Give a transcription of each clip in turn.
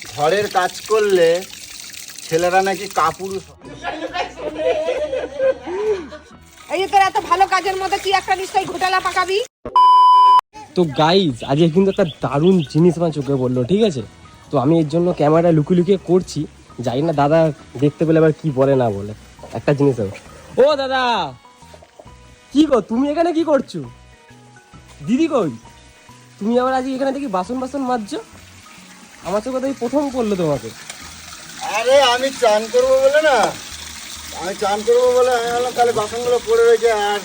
ঘরের কাজ করলে ছেলেরা নাকি কাপুরুষ। এই যে তোর এত ভালো কাজের মধ্যে তুই একটা নিশ্চয়ই ঘোটালা পাকাবি? তো গাইজ আজকে কিন্তু একটা দারুণ জিনিস আমার চোখে পড়ল ঠিক আছে? তো আমি এর জন্য ক্যামেরা লুকিয়ে লুকিয়ে করছি জানি না দাদা দেখতে পেলে আবার কি বলে না বলে। একটা জিনিস ও দাদা! কি গো তুমি এখানে কি করছ? দিদি কই? তুমি আবার আজকে এখানে দেখি বাসন বাসন মাজছো? আমার চোখে তো এই প্রথম পড়ল তোমাকে। আরে আমি চান করব বলে না। আমি চান করব বলে আমি বললাম তাহলে বাসনগুলো পড়ে রয়েছে আর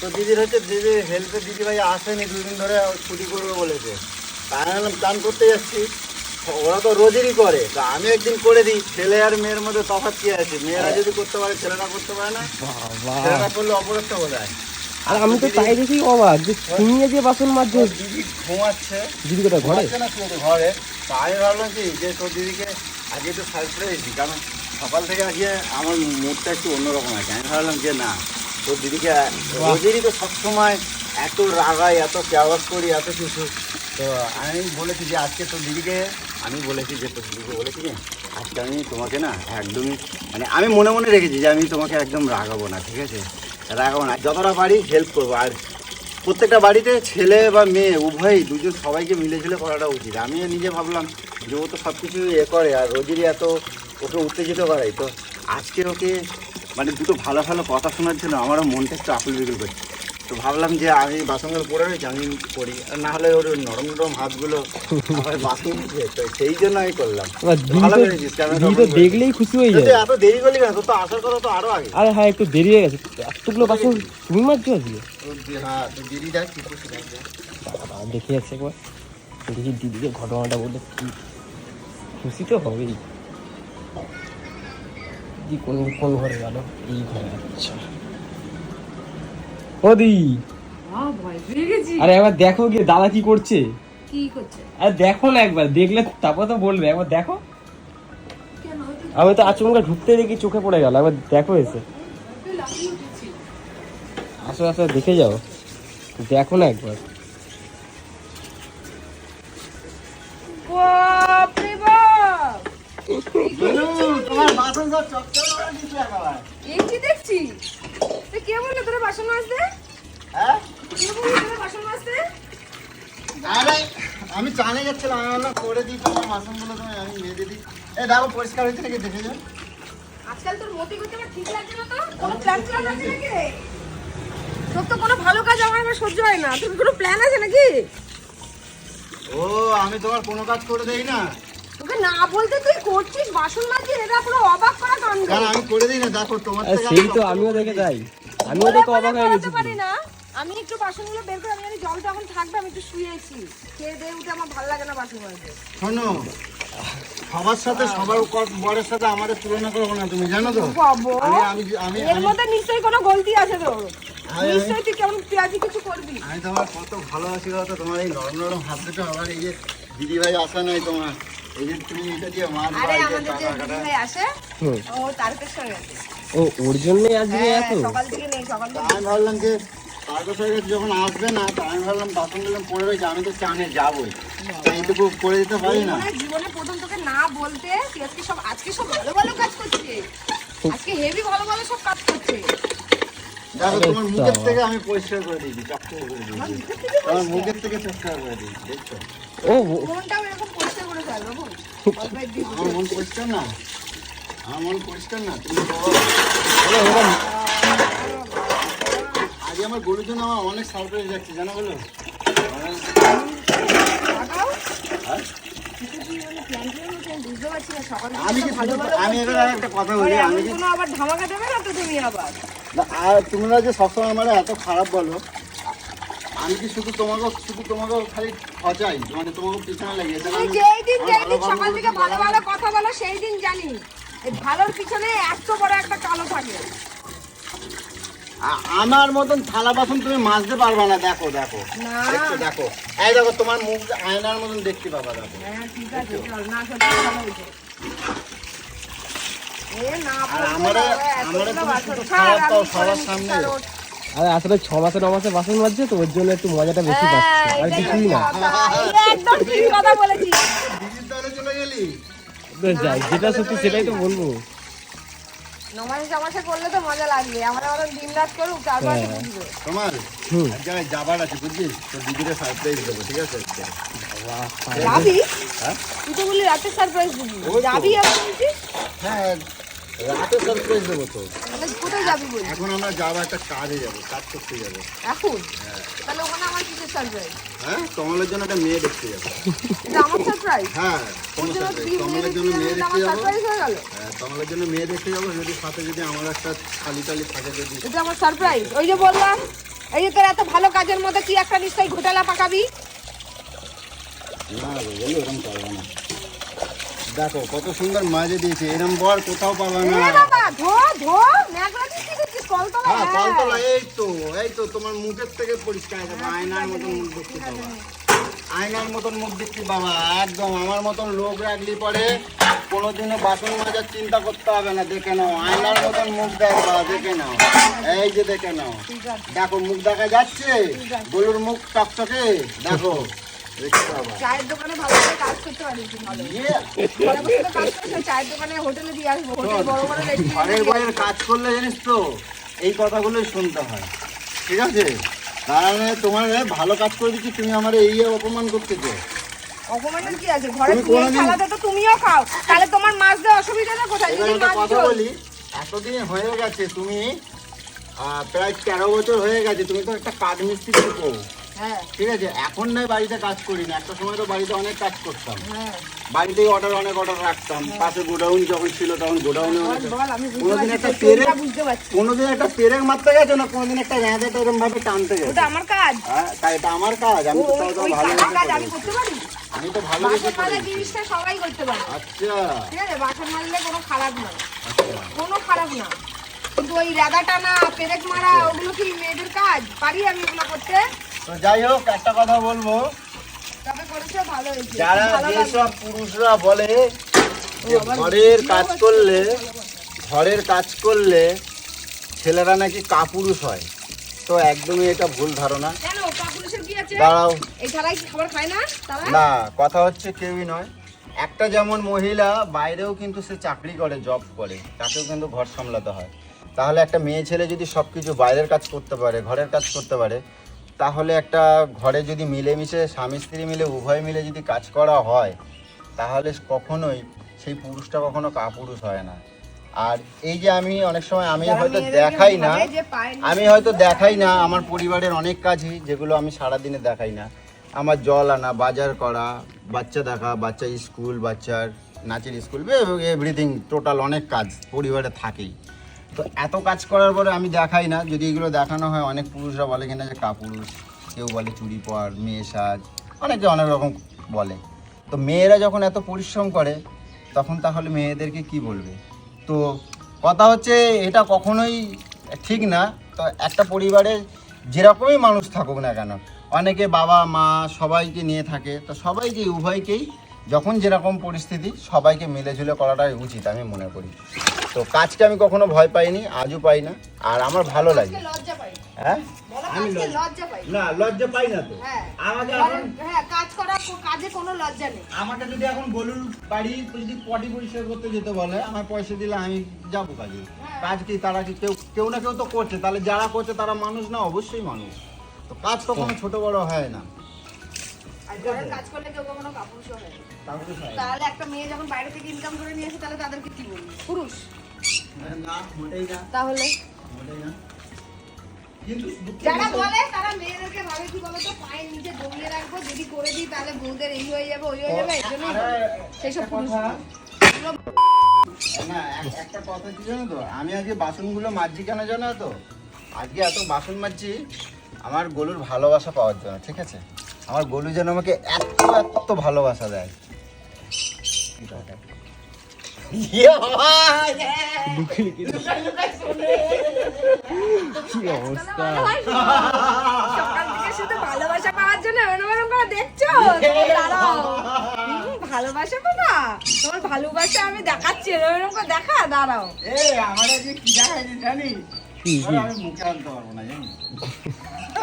তো দিদির হচ্ছে দিদি হেল্পে দিদি ভাই আসেনি দুদিন ধরে ছুটি করবে বলেছে। তাই আমি বললাম চান করতে যাচ্ছি। ওরা তো রোজেরই করে। তা আমি একদিন করে দিই ছেলে আর মেয়ের মধ্যে তফাৎ কি আছে? মেয়েরা যদি করতে পারে ছেলেরা করতে পারে না। ছেলেরা করলে অপরাধটা বোঝায় আর আমি তো তাই দেখেই অবাক যে তুমি যে বাসন মাজছো দিদি ঘুমাচ্ছে। দিদি কোথায়? ঘরে? ঘরে না শুয়ে ঘরে। তা আমি ভাবলাম কি যে তোর দিদিকে আজকে একটু সারপ্রাইজ দিই কারণ সকাল থেকে আজকে আমার মুডটা একটু অন্যরকম আছে। আমি ভাবলাম যে না তোর দিদিকে রোজেরই তো সবসময় এত রাগাই এত কেওয়াজ করি এত কিছু। তো আমি বলেছি যে আজকে তোর দিদিকে আমি বলেছি যে তোর দিদিকে বলেছি কি আজকে আমি তোমাকে না একদমই মানে আমি মনে মনে রেখেছি যে আমি তোমাকে একদম রাগাবো না ঠিক আছে? রাগাবো না, যতটা পারি হেল্প করব। আর প্রত্যেকটা বাড়িতে ছেলে বা মেয়ে, উভয়ই দুজন সবাইকে মিলে ঝুলে করাটা উচিত। আমিও নিজে ভাবলাম যে ও তো সব কিছু এ করে, আর রোজেরই এত ওকে উত্তেজিত করাই। তো আজকে ওকে মানে দুটো ভালো ভালো কথা শোনার জন্য আমারও মনটা একটু আকুল বিকুল করছে তো ভাবলাম যে আমি বাসনগুলো পরে রয়েছি আমি করি না হলে ওর নরম নরম হাতগুলো আমার বাসন তো সেই জন্য আমি করলাম। ভালো করেছিস, তো দেখলেই খুশি হয়ে যায়। এত দেরি করলি না তোর তো আসার কথা তো আরও আগে। আরে হ্যাঁ একটু দেরি হয়ে গেছে। এতগুলো বাসন তুমি আজকে? তোর হ্যাঁ দিদি দেখ কি খুশি দেখ যাচ্ছে একবার। দেখি দিদিকে ঘটনাটা বলে কি খুশি তো হবেই। দিদি কোন কোন ঘরে গেল? এই ঘরে আচ্ছা। ও দি ভয় পেয়ে গেছি। আরে একবার দেখো গিয়ে দাদা কি করছে? কি করছে? আরে দেখো না একবার দেখলে তারপর তো বলবে একবার দেখো। আমি তো আচমকা ঢুকতে দেখি চোখে পড়ে গেল একবার দেখো এসে। আসো আসো দেখে যাও। দেখো না একবার। তোমার বাসন সব চকচক করে দিচ্ছে একেবারে। এই কি দেখছি। তুই কে বলল তোরা বাসন মাজতে? হ্যাঁ? কে বলল তোরা বাসন মাজতে? আরে, আমি চানে যাচ্ছিলাম আমি বললাম করে দিই তোমার বাসনগুলো তুমি আমি মেজে দিই। এ দেখো পরিষ্কার হয়েছে নাকি দেখে যাও। আজকাল তোর মতি করতে আমার ঠিক লাগছে না তো? কোনো প্ল্যান প্ল্যান আছে নাকি? তোর তো কোনো ভালো কাজ আমার আবার সহ্য হয় না। তোর কোনো প্ল্যান আছে নাকি? ও আমি তোমার কোনো কাজ করে দেই না। তোকে না বলতে তুই করছিস বাসন মাজিস এটা পুরো অবাক করা কাণ্ড আমি করে দিই না দেখো তোমার থেকে সেই আমি তো আমিও দেখে যাই। বলে দেখে বলে অবাক হয়ে গেছি। পারি না। আমি একটু বাসনগুলো বের করে আমি জানি জলটা এখন থাকবে আমি একটু শুয়েছি। খেয়ে দিয়ে উঠে আমার ভালো লাগে না বাসন মাজতে। শোনো সবার সাথে সবার বরের সাথে আমাদের তুলনা করব না তুমি জানো তো? আমি আমি আমি এর মধ্যে নিশ্চয়ই কোনো গলতি আছে তো? আমি- নিশ্চয়ই তুই কেমন পেঁয়াজি কিছু করবি? আমি তোমার কত ভালোবাসি তো তোমার এই নরম নরম হাত দুটো আবার এই যে দিদি ভাই আসা নাই তোমার। এই যে তুমি এটা দিয়ে মার আরে আমাদের যে কাটা। দিদিভাই আসে ও তারকেশ্বর গেছে। ও ওর জন্যই আজকে হ্যাঁ এত? সকাল থেকে নেই সকাল থেকে আমি ভাবলাম যে গেছে যখন আসবে না তা আমি ভাবলাম বাসনগুলো পড়ে রয়েছে আমি তো চানে যাবোই। এইটুকু করে দিতে পারি না। জীবনে জীবনে প্রথম তোকে না বলতে তুই আজকে সব আজকে সব ভালো ভালো কাজ করছে। আজকে হেভি ভালো ভালো সব কাজ করছে। দেখো তোমার মুখের থেকে আমি পরিষ্কার করে দিয়েছি চক্কর করে দিয়েছি। মুখের থেকে পরিষ্কার? করে দিয়েছি দেখছ? ও মনটাও এরকম পরিষ্কার করে আমার মন পরিষ্কার না? আমার পরিষ্কার না তুমি বলো। আরে আমার গরুর জন্য আমার অনেক সারপ্রাইজ যাচ্ছে জানো বলো? হ্যাঁ? আমি কি এবার একটা কথা বলি আমি এমন কি কোনো আবার ধামাকা দেবে না তো তুমি আবার আর তোমরা যে সবসময় আমার এত খারাপ বলো আমি কি শুধু তোমাকে শুধু তোমাকে খালি খচাই? মানে তোমাকে পিছনে লাগিয়েছে তুমি যেই দিন যেই দিন সকাল থেকে ভালো ভালো কথা বলো সেই দিন জানি। এই ভালোর পিছনে এত বড় একটা কালো থাকে। আমার মতন থালা বাসন তুমি মাজতে পারবে না দেখো দেখো। দেখো দেখো। এই দেখো তোমার মুখ আয়নার মতন দেখতে পাবা দেখো। হ্যাঁ ঠিক আছে চল না সত্যি ভালো হয়েছে। এ না আর আসলে ছ মাসে ন মাসে বাসন মাজছে তো ওর জন্য একটু মজাটা বেশি পাচ্ছে। হ্যাঁ, আর কিছুই না। একদম ঠিক কথা বলেছিস। দিদির দলে চলে গেলে? তো যাই যেটা সত্যি সেটাই তো বলব। করলে তো মজা লাগবে। আমরা আবার দিন রাত করুক তারপরে হ্যাঁ। তোমার। এক জায়গায় যাবার আছে বুঝছিস তো দিদিরে সারপ্রাইজ দেবো ঠিক আছে? যাবি হ্যাঁ? তুই তো বললি রাতে সারপ্রাইজ দিবি। যাবি হ্যাঁ রাতে সারপ্রাইজ দেবো তো। তাহলে কোথায় যাবি বলি এখন আমরা যাব একটা কাজে যাব কাজ করতে যাব। এখন? তাহলে ওখানে আমার কিসের সারপ্রাইজ হ্যাঁ কমলের জন্য একটা মেয়ে দেখতে যাব। এটা আমার সারপ্রাইজ হ্যাঁ তোমার সারপ্রাইজ কমলের মেয়ে জন্য দেখতে মেয়ে দেখতে যাব। সারপ্রাইজ হয়ে গেল হ্যাঁ কমলের জন্য মেয়ে দেখতে যাব যদি সাথে যদি আমার একটা খালি টালি থাকে যদি। এটা আমার সারপ্রাইজ ওই যে বললাম এই যে তোর এত ভালো কাজের মধ্যে তুই একটা নিশ্চয়ই ঘোটালা পাকাবি? না এরকম পারবে না। দেখো কত সুন্দর মাঝে দিয়েছে। এরম বর কোথাও পাবে না। বাবা ধো ধো ন্যাকড়া দিয়ে কি কলতলা হ্যাঁ হ্যাঁ। কলতলা এই তো এই তো তোমার মুখের থেকে পরিষ্কার যাবে আয়নার মতন মুখ দেখতে বাবা আয়নার মতন মুখ দেখতে বাবা একদম আমার মতন লোক রাখলি পরে কোনোদিনও বাসন মাজার চিন্তা করতে হবে না দেখে নাও আয়নার মতন মুখ দেখ বাবা দেখে নাও। এই যে দেখে নাও। দেখো মুখ দেখা যাচ্ছে? গরুর মুখ টকটকে? দেখো। চায়ের দোকানে ভালো করে কাজ করতে পারিস ভালো? ইয়ে, ঘরে বসে তো কাজ করিস চায়ের দোকানে হোটেলে দিয়ে আসব হোটেল বড় বড় ঘরের কাজ করলে জানিস তো এই কথাগুলোই শুনতে হয়। ঠিক আছে? তোমার ভালো কাজ করে দিচ্ছি তুমি আমার এই অপমান করতেছো অপমানের কি আছে? ঘরে খালাতে তো তুমিও খাও। তাহলে তোমার মাছ দেওয়া কোথায়? যদি একটা মাছ কথা বলি এতদিন হয়ে গেছে তুমি প্রায় তেরো বছর হয়ে গেছে তুমি তো একটা কাঠ মিস্ত্রি শিখো হ্যাঁ। ঠিক আছে এখন নয় বাড়িতে কাজ করি না একটা সময় তো বাড়িতে অনেক কাজ করতাম। হ্যাঁ। বাড়িতেই অর্ডার অনেক অর্ডার রাখতাম। পাশে গোডাউন যখন ছিল তখন গোডাউনে বুঝতে কোনোদিন একটা পেরে পারছি। কোনোদিন একটা পেরেক মারতে গেছে না কোনোদিন একটা রেঁধেটা এরকম ভাবে টানতে গেছে? ওটা আমার কাজ। হ্যাঁ, তাই এটা আমার কাজ আমি তো তাও ভালো কাজ আমি করতে পারি? আমি তো ভালো মাজার করি জিনিসটা সবাই করতে পারে। আচ্ছা। ঠিক আছে বাসন মাজলে কোনো খারাপ না আচ্ছা। কোনো খারাপ না। কিন্তু ওই রাধা টানা পেরেক মারা ওগুলো কি মেয়েদের কাজ? পারি আমি ওগুলো করতে? তো যাই হোক একটা কথা বলব। যারা যেসব পুরুষরা বলে ঘরের কাজ করলে ঘরের কাজ করলে ছেলেরা নাকি কাপুরুষ হয়। তো একদমই এটা ভুল ধারণা। দাঁড়াও। না? কথা হচ্ছে কেউই নয়। একটা যেমন মহিলা বাইরেও কিন্তু সে চাকরি করে জব করে তাকেও কিন্তু ঘর সামলাতে হয়। তাহলে একটা মেয়ে ছেলে যদি সব কিছু বাইরের কাজ করতে পারে ঘরের কাজ করতে পারে তাহলে একটা ঘরে যদি মিলেমিশে স্বামী স্ত্রী মিলে উভয় মিলে যদি কাজ করা হয় তাহলে কখনোই সেই পুরুষটা কখনো কাপুরুষ হয় না। আর এই যে আমি অনেক সময় আমি হয়তো দেখাই না আমি হয়তো দেখাই না আমার পরিবারের অনেক কাজই যেগুলো আমি সারাদিনে দেখাই না। আমার জল আনা বাজার করা বাচ্চা দেখা বাচ্চা স্কুল বাচ্চার নাচের স্কুল এভরিথিং টোটাল অনেক কাজ পরিবারে থাকেই। তো এত কাজ করার পরে আমি দেখাই না। যদি এগুলো দেখানো হয়, অনেক পুরুষরা বলে কিনা যে কাপুরুষ, কেউ বলে চুরি পর, মেয়ে সাজ, অনেকে অনেক রকম বলে। তো মেয়েরা যখন এত পরিশ্রম করে, তখন তাহলে মেয়েদেরকে কি বলবে? তো কথা হচ্ছে, এটা কখনোই ঠিক না। তো একটা পরিবারে যেরকমই মানুষ থাকুক না কেন, অনেকে বাবা, মা সবাইকে নিয়ে থাকে, তো সবাইকে, উভয়কেই যখন যেরকম পরিস্থিতি সবাইকে মিলেঝুলে করাটাই উচিত আমি মনে করি। তো কাজকে আমি কখনো ভয় পাইনি আজও পাই না আর আমার ভালো লাগে। আজকে লজ্জা পাই। হ্যাঁ? আমি লজ্জা- পাই। না লজ্জা পাই না তো। হ্যাঁ। আমাকে এখন হ্যাঁ কাজ করা কাজে কোনো লজ্জা নেই। আমাকে যদি এখন গলুর বাড়ি যদি পটি পরিষ্কার করতে যেতে বলে আমার পয়সা দিলে আমি যাব কাজে। হ্যাঁ। কাজ কি তারা কি কেউ কেউ না কেউ তো করছে। তাহলে যারা করছে তারা মানুষ না অবশ্যই মানুষ। তো কাজ কখনো ছোট বড় হয় না। আর ঘরের কাজ করলে কেউ কখনো কাপুরুষ হয় না। কাউকে না। তাহলে একটা মেয়ে যখন বাইরে থেকে ইনকাম করে নিয়ে আসে তাহলে তাদেরকে কি বলবি? পুরুষ। তাহলে? যারা বলে তারা মেয়েদেরকে ভাবে কি বলতো পায়ের নিচে জমিয়ে রাখব যদি করে দিই তাহলে বউদের এই হয়ে যাবে ওই হয়ে যাবে এই পুরুষ না একটা কথা কি জানো তো? আমি আজকে বাসনগুলো মাজছি কেন জানো তো? আজকে এত বাসন মাজছি আমার গরুর ভালোবাসা পাওয়ার জন্য ঠিক আছে? আমার গলু যেন আমাকে এত এত ভালোবাসা দেয়। ইয়ে কি অবস্থা? শুধু ভালোবাসা পাওয়ার জন্য দেখছ? ভালোবাসা তোমার ভালোবাসা আমি দেখাচ্ছি এরকম এরকম করে দেখা দাঁড়াও। এ, আমার আজকে কি দেখাইছি? আমি মুখে আনতে পারব না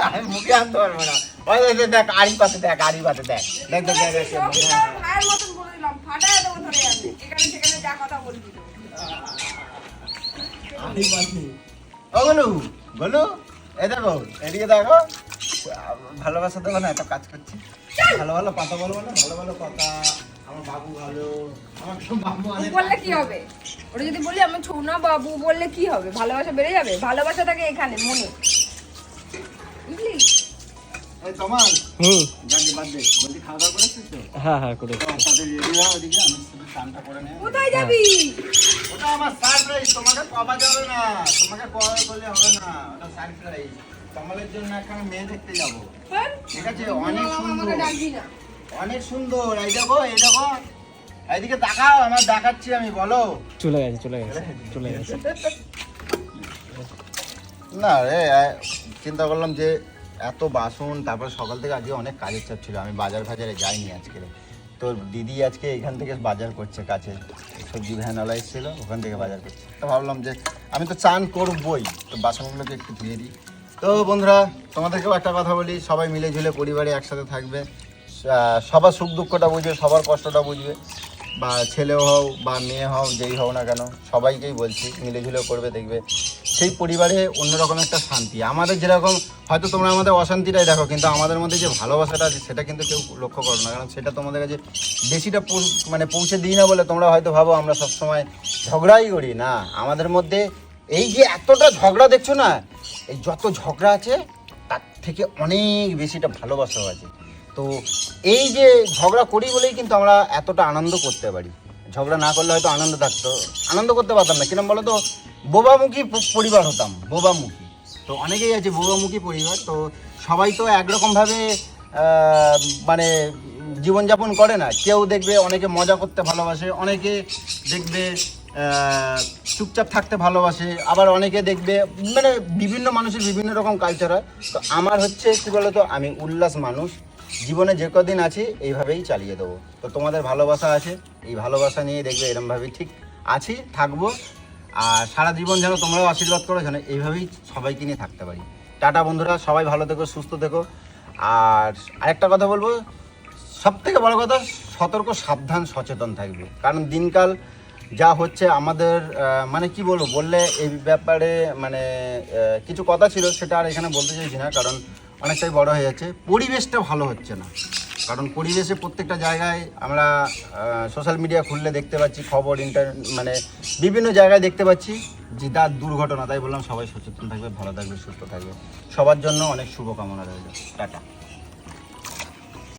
আমি মুখে আনতে পারব না। ওই দেখ, দেখ, দেখ আড়ি পাতে দেখ আড়ি পাতে দেখ। দেখ দেখ দেখ দেখ, দেখ, সবই তো আমার ভাইয়ের মতন বলে দিলাম ফাটায় দেবো ধরে যাবে এখানে সেখানে যা কথা বলবি। তো। ও এই দেখো এদিকে দেখো। ভালোবাসা দেবো না একটা কাজ করছি। ভালো ভালো কথা বলব না ভালো ভালো কথা। আমার বাবু ভালো। আমার সব বাবু ও বললে কি হবে? ওটা যদি বলি আমি ছোনা বাবু বললে কি হবে? ভালোবাসা বেড়ে যাবে? ভালোবাসা থাকে এখানে মনে। হ্যাঁ হ্যাঁ করে কোথায় যাবি? ওটা আমার সারপ্রাইজ তোমাকে পাওয়া যাবে না। তোমাকে পাওয়া হবে না। ওটা সারপ্রাইজ জন্য এখন মেয়ে দেখতে যাব। হ্যাঁ? ঠিক আছে? অনেক সুন্দর। অনেক সুন্দর। এই দেখো এই দেখো। এইদিকে তাকাও আমার দেখাচ্ছি আমি বলো। চলে গেছে চলে গেছে চলে গেছে। না রে চিন্তা করলাম যে এত বাসন, তারপর সকাল থেকে আজকে অনেক কাজের চাপ ছিল। আমি বাজার ফাজারে যাইনি আজকে। তো দিদি আজকে এখান থেকে বাজার করছে কাছে। সবজি ভ্যানওয়ালা এসেছিল, ওখান থেকে বাজার করছে। তো ভাবলাম যে আমি তো চান করবই, তো বাসনগুলোকে একটু ধুয়ে দিই। তো বন্ধুরা, তোমাদেরকেও একটা কথা বলি, সবাই মিলে ঝুলে পরিবারে একসাথে থাকবে। সবার সুখ দুঃখটা বুঝবে, সবার কষ্টটা বুঝবে। বা ছেলেও হও বা মেয়ে হও, যেই হও না কেন, সবাইকেই বলছি মিলে ঝুলে করবে, দেখবে। সেই পরিবারে অন্যরকম একটা শান্তি। আমাদের যেরকম, হয়তো তোমরা আমাদের অশান্তিটাই দেখো, কিন্তু আমাদের মধ্যে যে ভালোবাসাটা আছে, সেটা কিন্তু কেউ লক্ষ্য করো না। কারণ সেটা তোমাদের কাছে বেশিটা মানে পৌঁছে দিই না বলে তোমরা হয়তো ভাবো আমরা সবসময় ঝগড়াই করি। না, আমাদের মধ্যে এই যে এতটা ঝগড়া দেখছ না, এই যত ঝগড়া আছে, তার থেকে অনেক বেশিটা ভালোবাসাও আছে। তো এই যে ঝগড়া করি বলেই কিন্তু আমরা এতটা আনন্দ করতে পারি। ঝগড়া না করলে হয়তো আনন্দ থাকতো। আনন্দ করতে পারতাম না। কিরম বলো তো বোবামুখী পরিবার হতাম। বোবামুখী। তো অনেকেই আছে বোবামুখী পরিবার। তো সবাই তো একরকমভাবে মানে জীবনযাপন করে না। কেউ দেখবে অনেকে মজা করতে ভালোবাসে, অনেকে দেখবে চুপচাপ থাকতে ভালোবাসে। আবার অনেকে দেখবে মানে বিভিন্ন মানুষের বিভিন্ন রকম কালচার হয়। তো আমার হচ্ছে কী বলতো? আমি উল্লাস মানুষ। জীবনে যে কদিন আছি, এইভাবেই চালিয়ে দেবো। তো তোমাদের ভালোবাসা আছে, এই ভালোবাসা নিয়ে দেখবে এরমভাবেই ঠিক আছি, থাকব। আর সারা জীবন যেন তোমরাও আশীর্বাদ করো, যেন এইভাবেই সবাইকে নিয়ে থাকতে পারি। টাটা বন্ধুরা, সবাই ভালো থেকো, সুস্থ থেকো। আর আরেকটা কথা বলব সব থেকে বড় কথা, সতর্ক, সাবধান, সচেতন থাকবে। কারণ দিনকাল যা হচ্ছে আমাদের মানে কি বলব, বললে এই ব্যাপারে মানে কিছু কথা ছিল, সেটা আর এখানে বলতে চাইছি না। কারণ অনেকটাই বড় হয়ে যাচ্ছে। পরিবেশটা ভালো হচ্ছে না। কারণ পরিবেশে প্রত্যেকটা জায়গায় আমরা সোশ্যাল মিডিয়া খুললে দেখতে পাচ্ছি, খবর ইন্টার মানে বিভিন্ন জায়গায় দেখতে পাচ্ছি যে তার দুর্ঘটনা। তাই বললাম সবাই সচেতন থাকবে, ভালো থাকবে, সুস্থ থাকবে। সবার জন্য অনেক শুভকামনা রইল। টাটা।